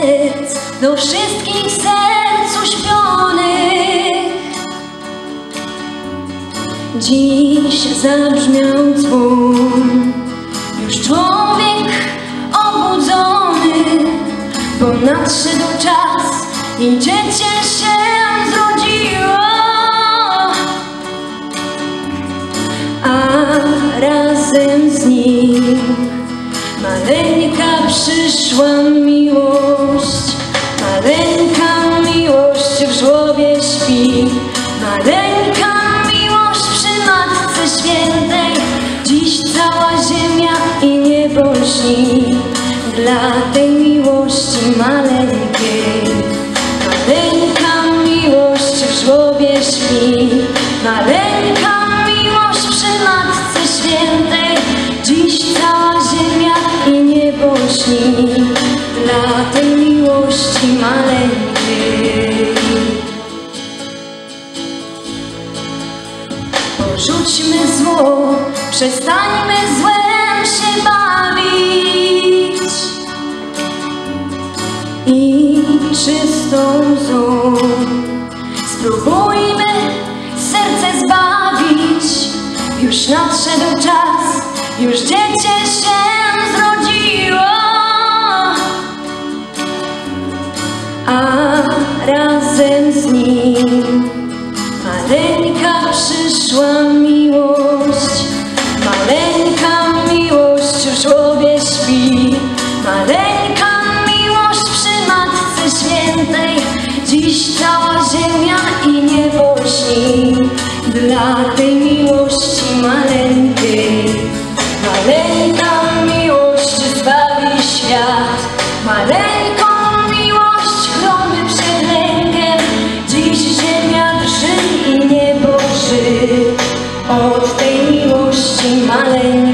serc, do wszystkich serc uśpionych. Dziś zabrzmiał dzwon, już człowiek obudzony, bo nadszedł czas i dziecię się zrodziło. A razem z nim dla tej miłości maleńkiej. Maleńka miłość w żłobie śpi, maleńka miłość przy Matce Świętej. Dziś cała ziemia i niebo śni dla tej miłości maleńkiej. Porzućmy zło, przestańmy złem się bawić czystą łzą spróbujmy serce zbawić. Już nadszedł czas, już dziecię się zrodziło, a razem z nim maleńka przyszła miłość. Maleńka miłość w żłobie śpi, maleńka dla tej miłości maleńkiej. Maleńka miłość zbawi świat, maleńką miłość chroni przed lękiem. Dziś ziemia drży i niebo drży od tej miłości maleńkiej.